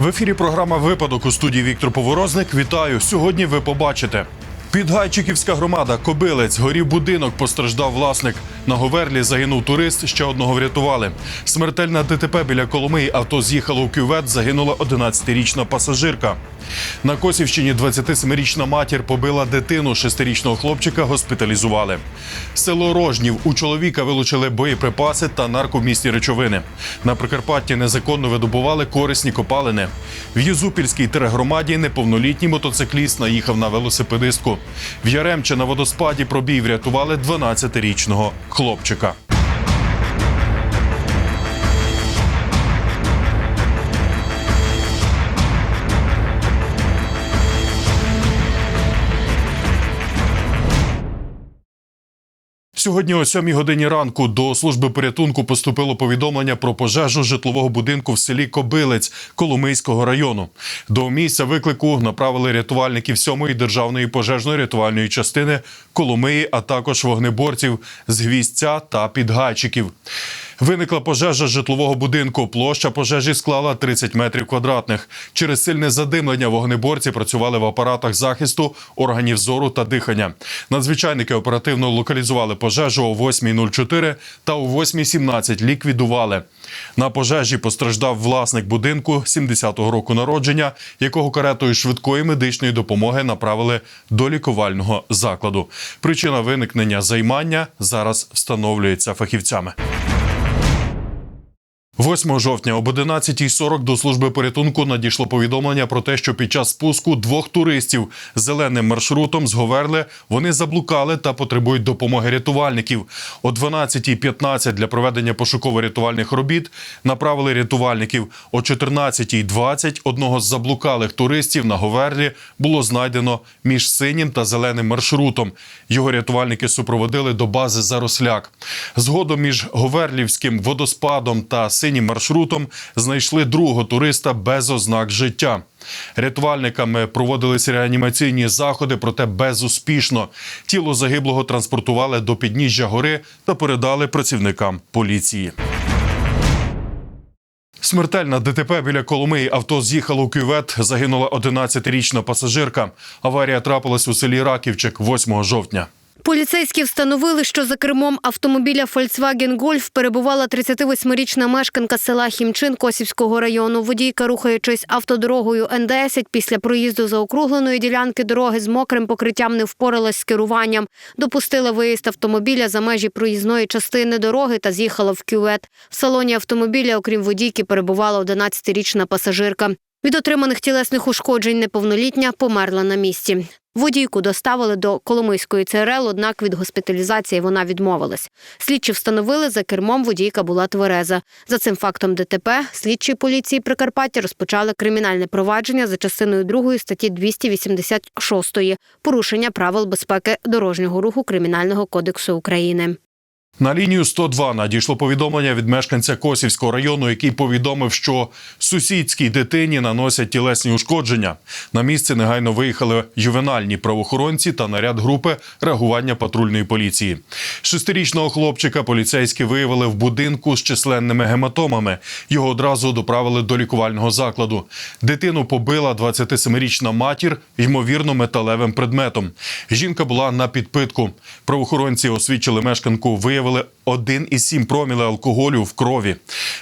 В ефірі програма Випадок у студії Віктор Поворозник. Вітаю. Сьогодні ви побачите. Підгайчиківська громада Кобилець горів будинок, постраждав власник. На Говерлі загинув турист, ще одного врятували. Смертельна ДТП біля Коломиї авто з'їхало у кювет, загинула 11-річна пасажирка. На Косівщині 27-річна матір побила дитину, шестирічного хлопчика госпіталізували. Село Рожнів у чоловіка вилучили боєприпаси та наркомісні речовини. На Прикарпатті незаконно видобували корисні копалини. В Юзупільській тергромаді неповнолітній мотоцикліст наїхав на велосипедистку. В Яремче на водоспаді пробій врятували 12-річного хлопчика. Сьогодні о 7 годині ранку до служби порятунку поступило повідомлення про пожежу житлового будинку в селі Кобилець Коломийського району. До місця виклику направили рятувальників 7-ї державної пожежної рятувальної частини Коломиї, а також вогнеборців з гвіздця та підгайчиків. Виникла пожежа житлового будинку. Площа пожежі склала 30 метрів квадратних. Через сильне задимлення вогнеборці працювали в апаратах захисту органів зору та дихання. Надзвичайники оперативно локалізували пожежу о 8.04 та о 8.17 ліквідували. На пожежі постраждав власник будинку 70-го року народження, якого каретою швидкої медичної допомоги направили до лікувального закладу. Причина виникнення займання зараз встановлюється фахівцями. 8 жовтня об 11.40 до служби порятунку надійшло повідомлення про те, що під час спуску двох туристів зеленим маршрутом з Говерли вони заблукали та потребують допомоги рятувальників. О 12.15 для проведення пошуково-рятувальних робіт направили рятувальників. О 14.20 одного з заблукалих туристів на Говерлі було знайдено між синім та зеленим маршрутом. Його рятувальники супроводили до бази Заросляк. Згодом між Говерлівським водоспадом та синім маршрутом знайшли другого туриста без ознак життя. Рятувальниками проводилися реанімаційні заходи, проте безуспішно. Тіло загиблого транспортували до підніжжя гори та передали працівникам поліції. Смертельна ДТП біля Коломиї авто з'їхало у кювет. Загинула 11-річна пасажирка. Аварія трапилась у селі Раківчик 8 жовтня. Поліцейські встановили, що за кермом автомобіля Volkswagen Golf перебувала 38-річна мешканка села Хімчин Косівського району. Водійка, рухаючись автодорогою Н-10, після проїзду заокругленої ділянки дороги з мокрим покриттям не впоралась з керуванням. Допустила виїзд автомобіля за межі проїзної частини дороги та з'їхала в кювет. В салоні автомобіля, окрім водійки, перебувала 11-річна пасажирка. Від отриманих тілесних ушкоджень неповнолітня померла на місці. Водійку доставили до Коломийської ЦРЛ, однак від госпіталізації вона відмовилась. Слідчі встановили, за кермом водійка була твереза. За цим фактом ДТП слідчі поліції Прикарпаття розпочали кримінальне провадження за частиною 2 статті 286 порушення правил безпеки дорожнього руху Кримінального кодексу України. На лінію 102 надійшло повідомлення від мешканця Косівського району, який повідомив, що сусідській дитині наносять тілесні ушкодження. На місце негайно виїхали ювенальні правоохоронці та наряд групи реагування патрульної поліції. Шестирічного хлопчика поліцейські виявили в будинку з численними гематомами. Його одразу доправили до лікувального закладу. Дитину побила 27-річна матір, ймовірно, металевим предметом. Жінка була на підпитку. Правоохоронці освідчили мешканку, виявили 1,7 проміли алкоголю в крові.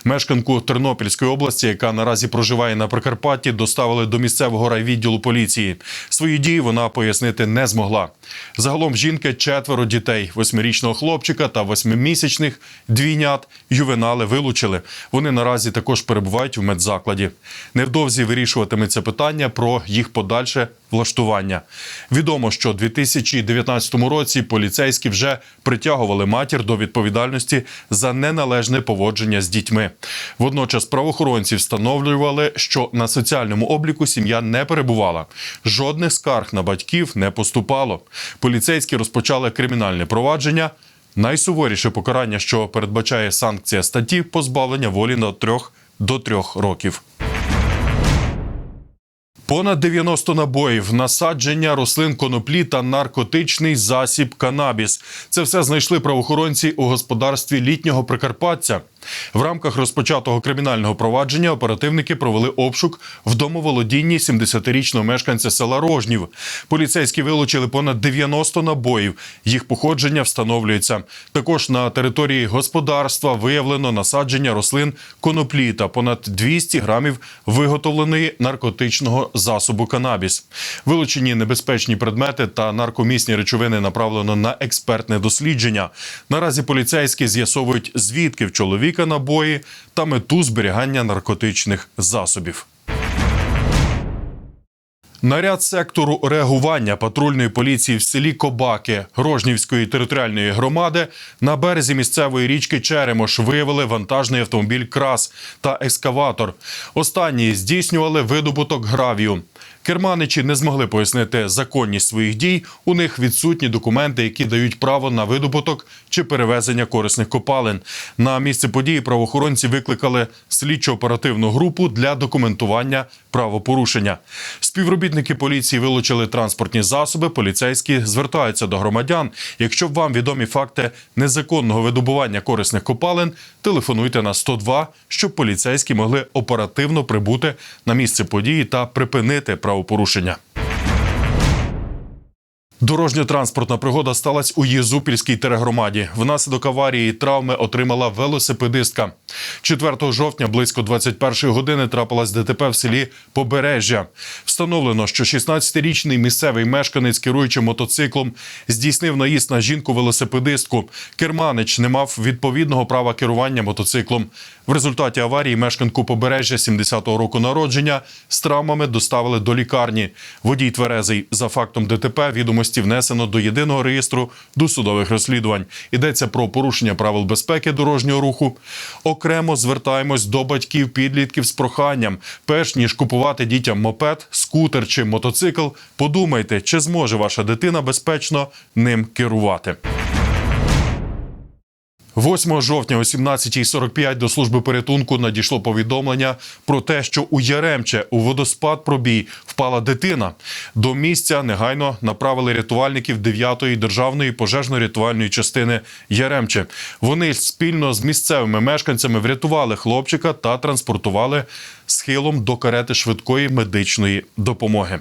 Мешканку Тернопільської області, яка наразі проживає на Прикарпатті, доставили до місцевого райвідділу поліції. Свої дії вона пояснити не змогла. Загалом жінки четверо дітей: восьмирічного хлопчика та восьмимісячних двійнят ювенали вилучили. Вони наразі також перебувають в медзакладі. Невдовзі вирішуватиметься питання про їх подальше влаштування. Відомо, що у 2019 році поліцейські вже притягували матір до відповідальності за неналежне поводження з дітьми. Водночас правоохоронці встановлювали, що на соціальному обліку сім'я не перебувала. Жодних скарг на батьків не поступало. Поліцейські розпочали кримінальне провадження. Найсуворіше покарання, що передбачає санкція статті позбавлення волі на трьох до трьох років. Понад 90 набоїв, насадження рослин коноплі та наркотичний засіб канабіс. Це все знайшли правоохоронці у господарстві літнього Прикарпаття. В рамках розпочатого кримінального провадження оперативники провели обшук в домоволодінні 70-річного мешканця села Рожнів. Поліцейські вилучили понад 90 набоїв. Їх походження встановлюється. Також на території господарства виявлено насадження рослин коноплі та понад 200 грамів виготовленої наркотичного засобу канабіс. Вилучені небезпечні предмети та наркомісні речовини направлено на експертне дослідження. Наразі поліцейські з'ясовують, звідки в чоловіка набої та мету зберігання наркотичних засобів. Наряд сектору реагування патрульної поліції в селі Кобаки Грожнівської територіальної громади на березі місцевої річки Черемош виявили вантажний автомобіль Крас та екскаватор. Останні здійснювали видобуток гравію. Керманичі не змогли пояснити законність своїх дій. У них відсутні документи, які дають право на видобуток чи перевезення корисних копалин. На місце події правоохоронці викликали слідчо-оперативну групу для документування правопорушення. Співробітники поліції вилучили транспортні засоби. Поліцейські звертаються до громадян. Якщо вам відомі факти незаконного видобування корисних копалин, телефонуйте на 102, щоб поліцейські могли оперативно прибути на місце події та припинити правопорушення. Дорожньо-транспортна пригода сталася у Єзупільській тергромаді. Внаслідок аварії травми отримала велосипедистка. 4 жовтня близько 21 години трапилась ДТП в селі Побережжя. Встановлено, що 16-річний місцевий мешканець, керуючи мотоциклом, здійснив наїзд на жінку-велосипедистку. Керманич не мав відповідного права керування мотоциклом. В результаті аварії мешканку Побережжя 70-го року народження з травмами доставили до лікарні. Водій тверезий за фактом ДТП відомості внесено до єдиного реєстру досудових розслідувань. Йдеться про порушення правил безпеки дорожнього руху. Окремо звертаємось до батьків підлітків з проханням. Перш ніж купувати дітям мопед, скутер чи мотоцикл, подумайте, чи зможе ваша дитина безпечно ним керувати. 8 жовтня о 17.45 до служби порятунку надійшло повідомлення про те, що у Яремче у водоспад пробій впала дитина. До місця негайно направили рятувальників 9-ї державної пожежно-рятувальної частини Яремче. Вони спільно з місцевими мешканцями врятували хлопчика та транспортували схилом до карети швидкої медичної допомоги.